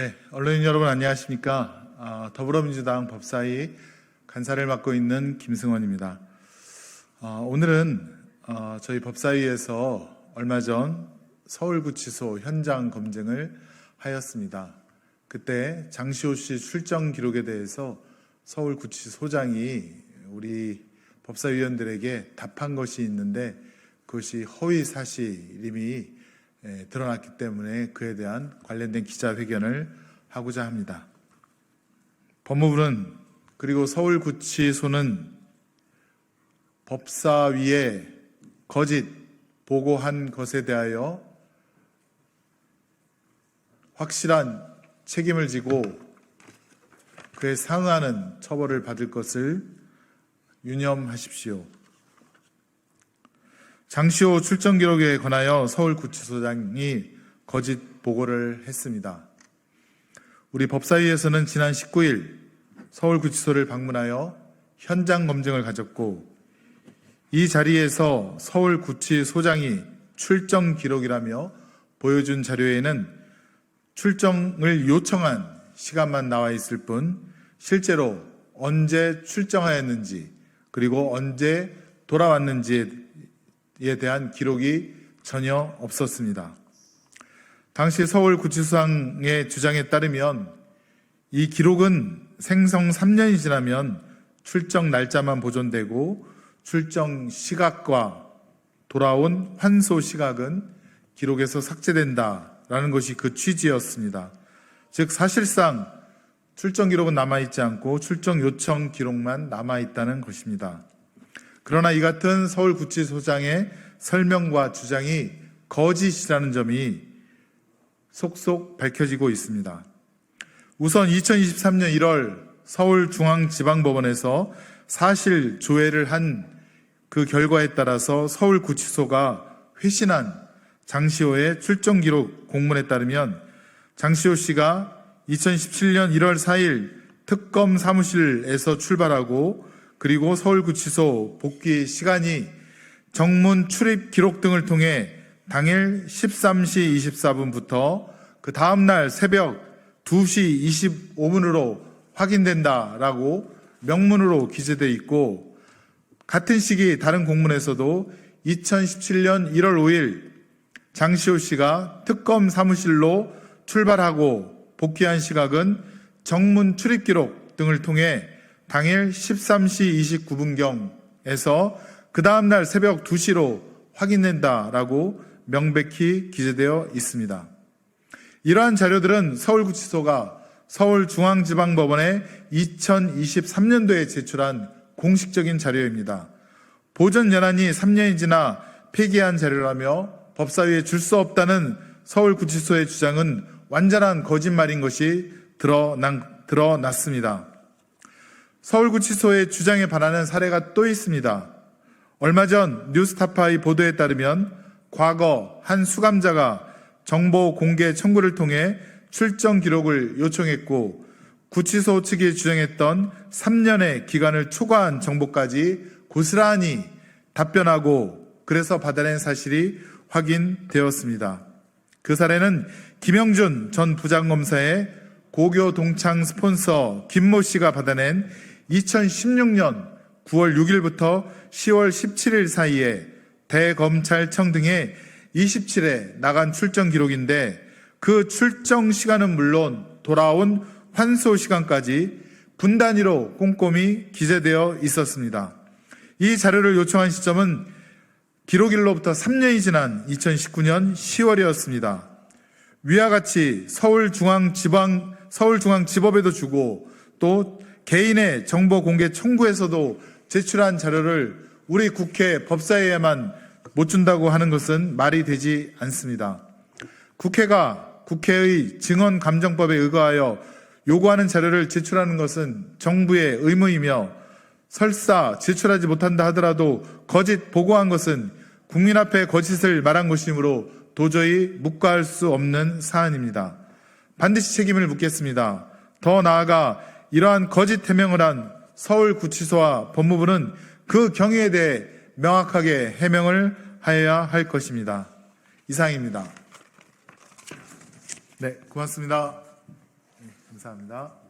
네, 언론인 여러분 안녕하십니까? 아, 더불어민주당 법사위 간사를 맡고 있는 김승원입니다. 아, 오늘은 어, 저희 법사위에서 얼마 전 서울구치소 현장 검증을 하였습니다. 그때 장시호 씨 출정 기록에 대해서 서울구치소장이 우리 법사위원들에게 답한 것이 있는데 그것이 허위 사실임이 에, 드러났기 때문에 그에 대한 관련된 기자회견을 하고자 합니다. 법무부는 그리고 서울구치소는 법사위에 거짓 보고한 것에 대하여 확실한 책임을 지고 그에 상응하는 처벌을 받을 것을 유념하십시오. 장시호 출정 기록에 관하여 서울구치소장이 거짓 보고를 했습니다. 우리 법사위에서는 지난 19일 서울구치소를 방문하여 현장 검증을 가졌고 이 자리에서 서울구치소장이 출정 기록이라며 보여준 자료에는 출정을 요청한 시간만 나와 있을 뿐 실제로 언제 출정하였는지 그리고 언제 돌아왔는지에 대한 기록이 전혀 없었습니다. 당시 서울구치소장의 주장에 따르면 이 기록은 생성 3년이 지나면 출정 날짜만 보존되고 출정 시각과 돌아온 환소 시각은 기록에서 삭제된다라는 것이 그 취지였습니다. 즉 사실상 출정 기록은 남아있지 않고 출정 요청 기록만 남아있다는 것입니다. 그러나 이 같은 서울구치소장의 설명과 주장이 거짓이라는 점이 속속 밝혀지고 있습니다. 우선 2023년 1월 서울중앙지방법원에서 사실 조회를 한 그 결과에 따라서 서울구치소가 회신한 장시호의 출정 기록 공문에 따르면 장시호 씨가 2017년 1월 4일 특검 사무실에서 출발하고 그리고 서울구치소 복귀 시간이 정문 출입 기록 등을 통해 당일 13시 24분부터 그 다음날 새벽 2시 25분으로 확인된다라고 명문으로 기재되어 있고 같은 시기 다른 공문에서도 2017년 1월 5일 장시호 씨가 특검 사무실로 출발하고 복귀한 시각은 정문 출입 기록 등을 통해 당일 13시 29분경에서 그 다음날 새벽 2시로 확인된다라고 명백히 기재되어 있습니다. 이러한 자료들은 서울구치소가 서울중앙지방법원에 2023년도에 제출한 공식적인 자료입니다. 보존 연한이 3년이 지나 폐기한 자료라며 법사위에 줄 수 없다는 서울구치소의 주장은 완전한 거짓말인 것이 드러난, 드러났습니다. 서울구치소의 주장에 반하는 사례가 또 있습니다. 얼마 전 뉴스타파의 보도에 따르면 과거 한 수감자가 정보 공개 청구를 통해 출정 기록을 요청했고 구치소 측이 주장했던 3년의 기간을 초과한 정보까지 고스란히 답변하고 그래서 받아낸 사실이 확인되었습니다. 그 사례는 김영준 전 부장검사의 고교 동창 스폰서 김모 씨가 받아낸 2016년 9월 6일부터 10월 17일 사이에 대검찰청 등에 27회 나간 출정 기록인데 그 출정 시간은 물론 돌아온 환소 시간까지 분 단위로 꼼꼼히 기재되어 있었습니다. 이 자료를 요청한 시점은 기록일로부터 3년이 지난 2019년 10월이었습니다. 위와 같이 서울중앙지방, 서울중앙지법에도 주고 또 개인의 정보 공개 청구에서도 제출한 자료를 우리 국회 법사위에만 못 준다고 하는 것은 말이 되지 않습니다. 국회가 국회의 증언 감정법에 의거하여 요구하는 자료를 제출하는 것은 정부의 의무이며 설사 제출하지 못한다 하더라도 거짓 보고한 것은 국민 앞에 거짓을 말한 것이므로 도저히 묵과할 수 없는 사안입니다. 반드시 책임을 묻겠습니다. 더 나아가 이러한 거짓 해명을 한 서울구치소와 법무부는 그 경위에 대해 명확하게 해명을 하여야 할 것입니다. 이상입니다. 네, 고맙습니다. 감사합니다.